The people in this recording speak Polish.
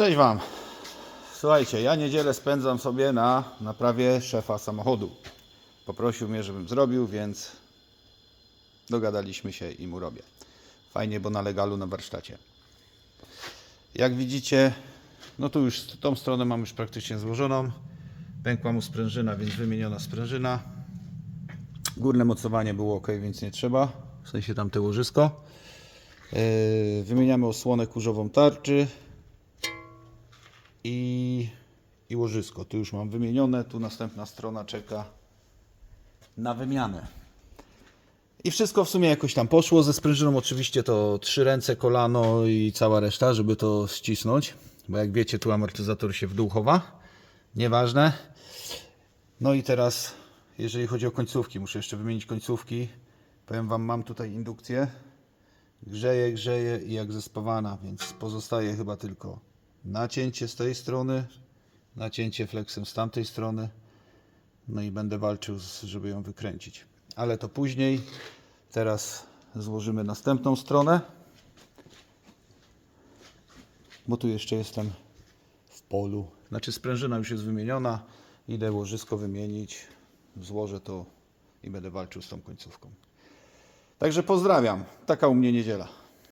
Cześć Wam. Słuchajcie, ja niedzielę spędzam sobie na naprawie szefa samochodu. Poprosił mnie, żebym zrobił, więc dogadaliśmy się i mu robię. Fajnie, bo na legalu na warsztacie. Jak widzicie, no tu już tą stronę mam już praktycznie złożoną. Pękła mu sprężyna, więc wymieniona sprężyna. Górne mocowanie było ok, więc nie trzeba. W sensie tamte łożysko. Yy, wymieniamy osłonę kurzową tarczy i, i łożysko. Tu już mam wymienione, tu następna strona czeka na wymianę. I wszystko w sumie jakoś tam poszło. Ze sprężyną oczywiście to trzy ręce, kolano i cała reszta, żeby to ścisnąć. Bo jak wiecie, tu amortyzator się w dół chowa. Nieważne. No i teraz, jeżeli chodzi o końcówki, muszę jeszcze wymienić końcówki. Powiem Wam, mam tutaj indukcję. Grzeje, grzeje i jak zespawana, więc pozostaje chyba tylko nacięcie z tej strony, nacięcie flexem z tamtej strony. No i będę walczył, żeby ją wykręcić. Ale to później. Teraz złożymy następną stronę. Bo tu jeszcze jestem w polu. Znaczy sprężyna już jest wymieniona. Idę łożysko wymienić. Złożę to i będę walczył z tą końcówką. Także pozdrawiam. Taka u mnie niedziela.